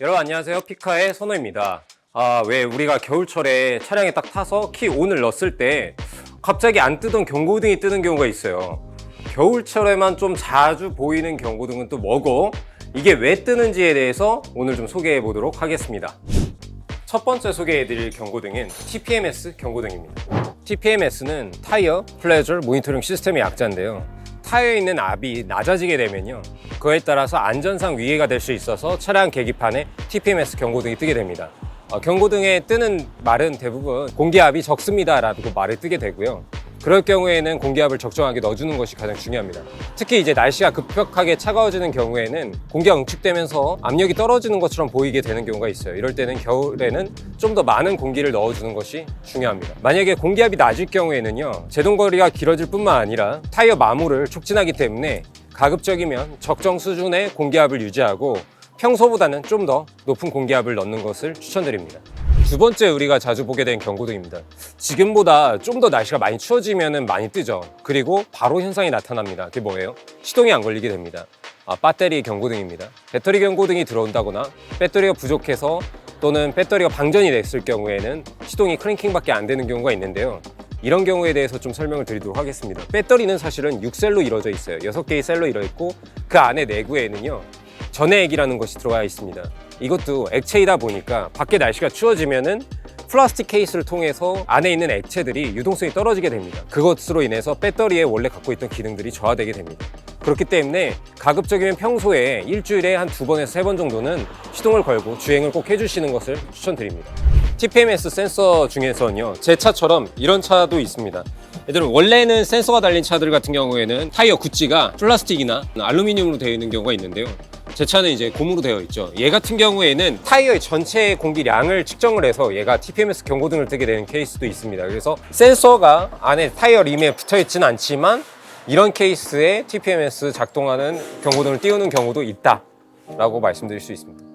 여러분 안녕하세요. 피카의 선호입니다. 아 왜 우리가 겨울철에 차량에 딱 타서 키 온을 넣었을 때 갑자기 안 뜨던 경고등이 뜨는 경우가 있어요. 겨울철에만 좀 자주 보이는 경고등은 또 뭐고 이게 왜 뜨는지에 대해서 오늘 좀 소개해 보도록 하겠습니다. 첫 번째 소개해 드릴 경고등은 TPMS 경고등입니다. TPMS는 타이어 플레저 모니터링 시스템의 약자인데요 타이어에 있는 압이 낮아지게 되면요. 그에 따라서 안전상 위해가 될 수 있어서 차량 계기판에 TPMS 경고등이 뜨게 됩니다. 어, 경고등에 뜨는 말은 대부분 공기압이 적습니다 라고 말을 뜨게 되고요 그럴 경우에는 공기압을 적정하게 넣어주는 것이 가장 중요합니다 특히 이제 날씨가 급격하게 차가워지는 경우에는 공기가 응축되면서 압력이 떨어지는 것처럼 보이게 되는 경우가 있어요 이럴 때는 겨울에는 좀 더 많은 공기를 넣어주는 것이 중요합니다 만약에 공기압이 낮을 경우에는요 제동거리가 길어질 뿐만 아니라 타이어 마모를 촉진하기 때문에 가급적이면 적정 수준의 공기압을 유지하고 평소보다는 좀 더 높은 공기압을 넣는 것을 추천드립니다. 두 번째 우리가 자주 보게 된 경고등입니다. 지금보다 좀 더 날씨가 많이 추워지면 많이 뜨죠. 그리고 바로 현상이 나타납니다. 그게 뭐예요? 시동이 안 걸리게 됩니다. 아, 배터리 경고등입니다. 배터리 경고등이 들어온다거나 배터리가 부족해서 또는 배터리가 방전이 됐을 경우에는 시동이 크랭킹밖에 안 되는 경우가 있는데요. 이런 경우에 대해서 좀 설명을 드리도록 하겠습니다. 배터리는 사실은 6셀로 이루어져 있어요. 6개의 셀로 이루어 있고 그 안에 내구에는요. 전해액이라는 것이 들어가 있습니다. 이것도 액체이다 보니까 밖에 날씨가 추워지면은 플라스틱 케이스를 통해서 안에 있는 액체들이 유동성이 떨어지게 됩니다. 그것으로 인해서 배터리에 원래 갖고 있던 기능들이 저하되게 됩니다. 그렇기 때문에 가급적이면 평소에 일주일에 한 두 번에서 세 번 정도는 시동을 걸고 주행을 꼭 해주시는 것을 추천드립니다. TPMS 센서 중에서는요, 제 차처럼 이런 차도 있습니다. 얘들은 원래는 센서가 달린 차들 같은 경우에는 타이어 구찌가 플라스틱이나 알루미늄으로 되어 있는 경우가 있는데요. 제 차는 이제 고무로 되어 있죠. 얘 같은 경우에는 타이어의 전체 공기량을 측정을 해서 얘가 TPMS 경고등을 뜨게 되는 케이스도 있습니다. 그래서 센서가 안에 타이어 림에 붙어 있지는 않지만 이런 케이스에 TPMS 작동하는 경고등을 띄우는 경우도 있다라고 말씀드릴 수 있습니다.